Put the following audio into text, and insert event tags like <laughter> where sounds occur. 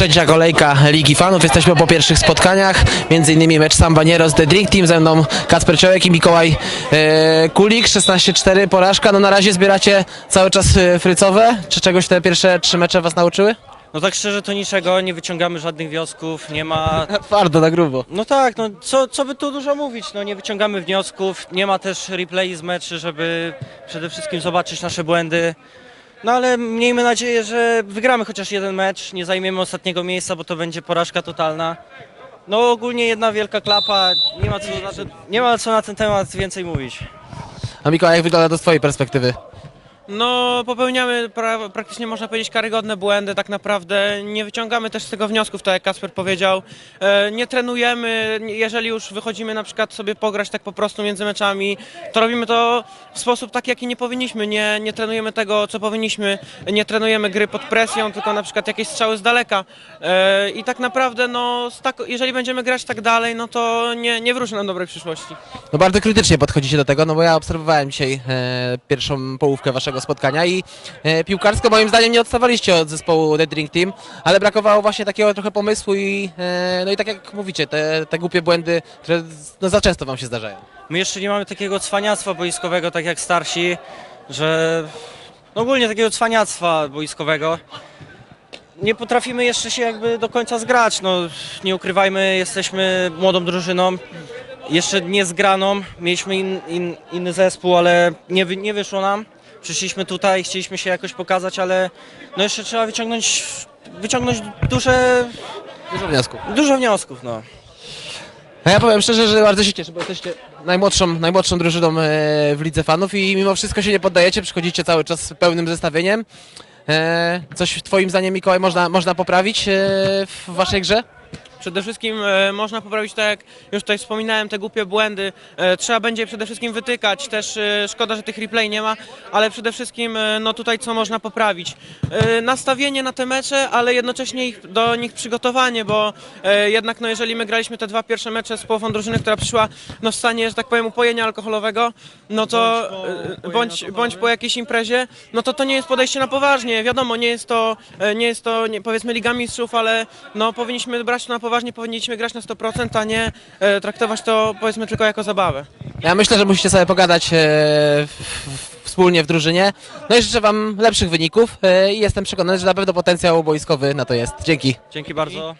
Trzecia kolejka Ligi Fanów. Jesteśmy po pierwszych spotkaniach. Między innymi mecz Sambanieros The Dream Team. Ze mną Kacper Ciołek i Mikołaj e, Kulik. 16-4 porażka. No na razie zbieracie cały czas e, frycowe. Czy czegoś te pierwsze trzy mecze was nauczyły? No tak szczerze to niczego, nie wyciągamy żadnych wniosków, nie ma... <laughs> Twardo, na grubo. No tak, no co, co by tu dużo mówić, no nie wyciągamy wniosków, nie ma też replay z meczy, żeby przede wszystkim zobaczyć nasze błędy. No ale miejmy nadzieję, że wygramy chociaż jeden mecz, nie zajmiemy ostatniego miejsca, bo to będzie porażka totalna. No ogólnie jedna wielka klapa, nie ma co na ten, nie ma co na ten temat więcej mówić. A Mikołaj, jak wygląda to z twojej perspektywy? No, popełniamy pra praktycznie można powiedzieć karygodne błędy, tak naprawdę nie wyciągamy też z tego wniosków, tak jak Kasper powiedział. E, nie trenujemy, jeżeli już wychodzimy na przykład sobie pograć tak po prostu między meczami, to robimy to w sposób taki, jaki nie powinniśmy. Nie, nie trenujemy tego, co powinniśmy, nie trenujemy gry pod presją, tylko na przykład jakieś strzały z daleka. E, I tak naprawdę, no, tak, jeżeli będziemy grać tak dalej, no to nie, nie wróży nam dobrej przyszłości. No bardzo krytycznie podchodzicie do tego, no bo ja obserwowałem dzisiaj e, pierwszą połówkę waszego spotkania i e, piłkarsko moim zdaniem nie odstawaliście od zespołu The Drink Team, ale brakowało właśnie takiego trochę pomysłu i e, no i tak jak mówicie, te, te głupie błędy, które no, za często wam się zdarzają. My jeszcze nie mamy takiego cwaniactwa boiskowego, tak jak starsi, że no ogólnie takiego cwaniactwa boiskowego. Nie potrafimy jeszcze się jakby do końca zgrać, no nie ukrywajmy, jesteśmy młodą drużyną, jeszcze nie zgraną, mieliśmy in, in, inny zespół, ale nie, nie wyszło nam. Przyszliśmy tutaj, chcieliśmy się jakoś pokazać, ale no jeszcze trzeba wyciągnąć, wyciągnąć duże, Dużo wniosków. dużo wniosków, no. Ja powiem szczerze, że bardzo się cieszę, bo jesteście najmłodszą, najmłodszą drużyną e, w lidze fanów i mimo wszystko się nie poddajecie, przychodzicie cały czas z pełnym zestawieniem. E, coś twoim zdaniem, Mikołaj, można, można poprawić e, w waszej grze? Przede wszystkim e, można poprawić, tak jak już tutaj wspominałem, te głupie błędy. E, trzeba będzie przede wszystkim wytykać. Też e, szkoda, że tych replay nie ma, ale przede wszystkim no tutaj co można poprawić. Nastawienie na te mecze, ale jednocześnie ich, do nich przygotowanie, bo jednak no jeżeli my graliśmy te dwa pierwsze mecze z połową drużyny, która przyszła no w stanie, że tak powiem, upojenia alkoholowego, no to Bądź po bądź, bądź po jakiejś imprezie, no to to nie jest podejście na poważnie. Wiadomo, nie jest to, nie jest to nie, powiedzmy Liga Mistrzów, ale no powinniśmy brać to na poważnie, powinniśmy grać na 100%, a nie e, traktować to powiedzmy tylko jako zabawę. Ja myślę, że musicie sobie pogadać e, w, w, wspólnie w drużynie. No i życzę wam lepszych wyników e, i jestem przekonany, że na pewno potencjał boiskowy na to jest. Dzięki. Dzięki bardzo.